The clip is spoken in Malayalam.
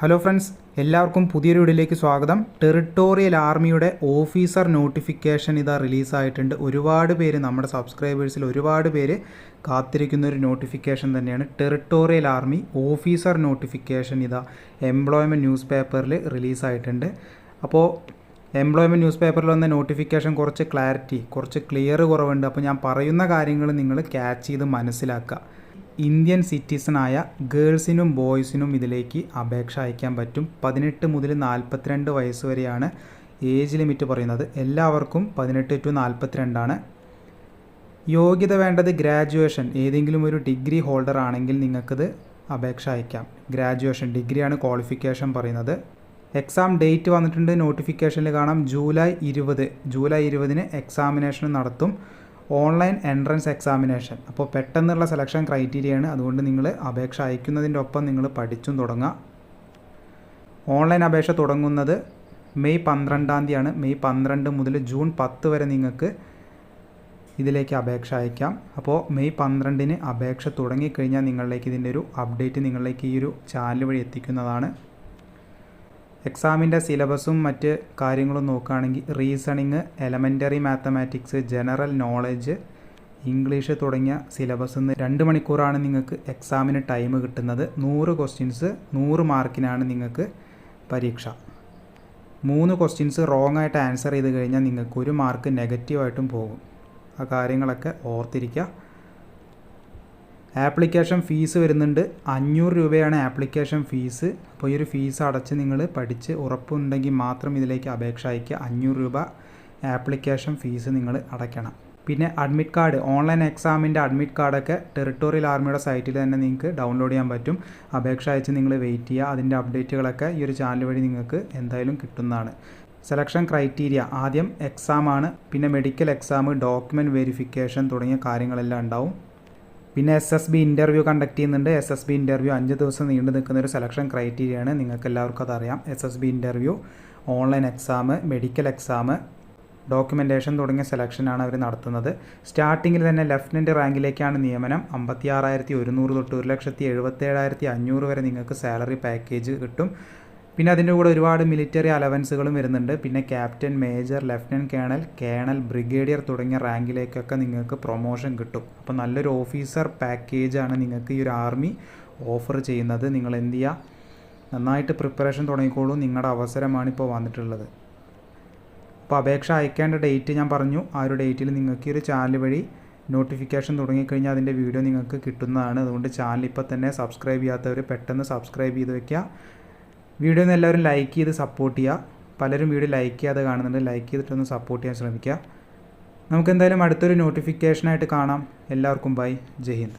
ഹലോ ഫ്രണ്ട്സ് എല്ലാവർക്കും പുതിയൊരു വീഡിയോയിലേക്ക് സ്വാഗതം. ടെറിട്ടോറിയൽ ആർമിയുടെ ഓഫീസർ നോട്ടിഫിക്കേഷൻ ഇതാ റിലീസായിട്ടുണ്ട് ഒരുപാട് പേര് നമ്മുടെ സബ്സ്ക്രൈബേഴ്സിൽ ഒരുപാട് പേര് കാത്തിരിക്കുന്ന ഒരു നോട്ടിഫിക്കേഷൻ തന്നെയാണ്. ടെറിട്ടോറിയൽ ആർമി ഓഫീസർ നോട്ടിഫിക്കേഷൻ ഇതാ എംപ്ലോയ്മെന്റ് ന്യൂസ് പേപ്പറിൽ റിലീസായിട്ടുണ്ട് അപ്പോൾ എംപ്ലോയ്മെന്റ് ന്യൂസ് പേപ്പറിൽ വന്ന നോട്ടിഫിക്കേഷൻ കുറച്ച് ക്ലാരിറ്റി കുറച്ച് ക്ലിയർ കുറവുണ്ട്. അപ്പോൾ ഞാൻ പറയുന്ന കാര്യങ്ങൾ നിങ്ങൾ ക്യാച്ച് ചെയ്ത് മനസ്സിലാക്കുക. ഇന്ത്യൻ സിറ്റിസണായ ഗേൾസിനും ബോയ്സിനും ഇതിലേക്ക് അപേക്ഷ അയക്കാൻ പറ്റും. പതിനെട്ട് മുതൽ നാൽപ്പത്തിരണ്ട് വയസ്സ് വരെയാണ് ഏജ് ലിമിറ്റ് പറയുന്നത്. എല്ലാവർക്കും പതിനെട്ട് ടു നാൽപ്പത്തിരണ്ടാണ്. യോഗ്യത വേണ്ടത് ഗ്രാജുവേഷൻ. ഏതെങ്കിലും ഒരു ഡിഗ്രി ഹോൾഡർ ആണെങ്കിൽ നിങ്ങൾക്കിത് അപേക്ഷ അയക്കാം. ഗ്രാജുവേഷൻ. ഡിഗ്രിയാണ് ക്വാളിഫിക്കേഷൻ പറയുന്നത്. എക്സാം ഡേറ്റ് വന്നിട്ടുണ്ട്. നോട്ടിഫിക്കേഷനിൽ കാണാം. ജൂലൈ ഇരുപത്. ജൂലൈ ഇരുപതിന് എക്സാമിനേഷൻ നടത്തും. Online entrance examination. അപ്പോൾ പെട്ടെന്നുള്ള സെലക്ഷൻ ക്രൈറ്റീരിയയാണ് അതുകൊണ്ട് നിങ്ങൾ അപേക്ഷ അയക്കുന്നതിന്റെ ഒപ്പം നിങ്ങൾ പഠിച്ചും തുടങ്ങുക ഓൺലൈൻ അപേക്ഷ തുടങ്ങുന്നത് മെയ് പന്ത്രണ്ടാം തീയതിയാണ്. മെയ് പന്ത്രണ്ട് മുതൽ ജൂൺ പത്ത് വരെ നിങ്ങൾക്ക് ഇതിലേക്ക് അപേക്ഷ അയക്കാം. അപ്പോൾ മെയ് പന്ത്രണ്ടിന് അപേക്ഷ തുടങ്ങിക്കഴിഞ്ഞാൽ നിങ്ങളിലേക്ക് ഇതിന്റെ ഒരു അപ്ഡേറ്റ് നിങ്ങളിലേക്ക് ഈ ഒരു ചാനൽ വഴി എത്തിക്കുന്നതാണ്. എക്സാമിന്റെ സിലബസും മറ്റ് കാര്യങ്ങളും നോക്കുകയാണെങ്കിൽ reasoning elementary mathematics general knowledge English തുടങ്ങിയ സിലബസ് രണ്ട് മണിക്കൂറാണ് നിങ്ങൾക്ക് എക്സാമിന് ടൈം കിട്ടുന്നത്. നൂറ് ക്വസ്റ്റ്യൻസ് നൂറ് മാർക്കിനാണ് നിങ്ങൾക്ക് പരീക്ഷ. മൂന്ന് ക്വസ്റ്റ്യൻസ് റോങ് ആയിട്ട് ആൻസർ ചെയ്ത് കഴിഞ്ഞാൽ നിങ്ങൾക്ക് ഒരു മാർക്ക് നെഗറ്റീവായിട്ടും പോകും. ആ കാര്യങ്ങളൊക്കെ ഓർത്തിരിക്കുക. ആപ്ലിക്കേഷൻ ഫീസ് വരുന്നുണ്ട്. അഞ്ഞൂറ് രൂപയാണ് ആപ്ലിക്കേഷൻ ഫീസ് അപ്പോൾ ഈ ഒരു ഫീസ് അടച്ച് നിങ്ങൾ പഠിച്ച് ഉറപ്പുണ്ടെങ്കിൽ മാത്രം ഇതിലേക്ക് അപേക്ഷ അയക്കുക അഞ്ഞൂറ് രൂപ ആപ്ലിക്കേഷൻ ഫീസ് നിങ്ങൾ അടയ്ക്കണം. പിന്നെ അഡ്മിറ്റ് കാർഡ് ഓൺലൈൻ എക്സാമിന്റെ അഡ്മിറ്റ് കാർഡൊക്കെ ടെറിട്ടോറിയൽ ആർമിയുടെ സൈറ്റിൽ തന്നെ നിങ്ങൾക്ക് ഡൗൺലോഡ് ചെയ്യാൻ പറ്റും. അപേക്ഷ അയച്ച് നിങ്ങൾ വെയിറ്റ് ചെയ്യുക. അതിന്റെ അപ്ഡേറ്റുകളൊക്കെ ഈ ഒരു ചാനൽ വഴി നിങ്ങൾക്ക് എന്തായാലും കിട്ടുന്നതാണ്. സെലക്ഷൻ ക്രൈറ്റീരിയ ആദ്യം എക്സാമാണ് പിന്നെ മെഡിക്കൽ എക്സാം ഡോക്യുമെന്റ് വെരിഫിക്കേഷൻ തുടങ്ങിയ കാര്യങ്ങളെല്ലാം ഉണ്ടാവും. പിന്നെ S S B interview conduct ചെയ്യുന്നുണ്ട്. എസ് എസ് ബി ഇന്റർവ്യൂ അഞ്ച് ദിവസം നീണ്ടു നിൽക്കുന്ന ഒരു സെലക്ഷൻ ക്രൈറ്റീരിയ ആണ് നിങ്ങൾക്ക് എല്ലാവർക്കും അതറിയാം. S S B interview online exam medical exam documentation തുടങ്ങിയ സെലക്ഷനാണ് അവർ നടത്തുന്നത്. സ്റ്റാർട്ടിങ്ങിൽ തന്നെ ലെഫ്റ്റനന്റ് റാങ്കിലേക്കാണ് നിയമനം. അമ്പത്തി ആറായിരത്തി ഒരുന്നൂറ് തൊട്ട് ഒരു ലക്ഷത്തി എഴുപത്തേഴായിരത്തി അഞ്ഞൂറ് വരെ നിങ്ങൾക്ക് സാലറി പാക്കേജ് കിട്ടും. പിന്നെ അതിന്റെ കൂടെ ഒരുപാട് മിലിറ്ററി അലവൻസുകളും വരുന്നുണ്ട്. പിന്നെ captain major lieutenant colonel colonel brigadier തുടങ്ങിയ റാങ്കിലേക്കൊക്കെ നിങ്ങൾക്ക് പ്രൊമോഷൻ കിട്ടും. അപ്പോൾ നല്ലൊരു ഓഫീസർ പാക്കേജാണ് നിങ്ങൾക്ക് ഈ ഒരു ആർമി ഓഫർ ചെയ്യുന്നത്. നിങ്ങൾ എന്ത് ചെയ്യുക നന്നായിട്ട് പ്രിപ്പറേഷൻ തുടങ്ങിക്കോളൂ. നിങ്ങളുടെ അവസരമാണ് ഇപ്പോൾ വന്നിട്ടുള്ളത്. അപ്പോൾ അപേക്ഷ അയക്കേണ്ട ഡേറ്റ് ഞാൻ പറഞ്ഞു. ആ ഒരു ഡേറ്റിൽ നിങ്ങൾക്ക് ഈ ഒരു ചാനൽ വഴി നോട്ടിഫിക്കേഷൻ തുടങ്ങിക്കഴിഞ്ഞാൽ അതിന്റെ വീഡിയോ നിങ്ങൾക്ക് കിട്ടുന്നതാണ്. അതുകൊണ്ട് ചാനൽ ഇപ്പോൾ തന്നെ സബ്സ്ക്രൈബ് ചെയ്യാത്തവർ പെട്ടെന്ന് സബ്സ്ക്രൈബ് ചെയ്ത് വെക്കുക. വീഡിയോ ഒന്ന് എല്ലാവരും ലൈക്ക് ചെയ്ത് സപ്പോർട്ട് ചെയ്യുക പലരും വീഡിയോ ലൈക്ക് ചെയ്യാതെ കാണുന്നുണ്ട്. ലൈക്ക് ചെയ്തിട്ടൊന്ന് സപ്പോർട്ട് ചെയ്യാൻ ശ്രമിക്കുക നമുക്ക് എന്തായാലും അടുത്തൊരു നോട്ടിഫിക്കേഷനായിട്ട് കാണാം. എല്ലാവർക്കും ബൈ ജയ് ഹിന്ദ്.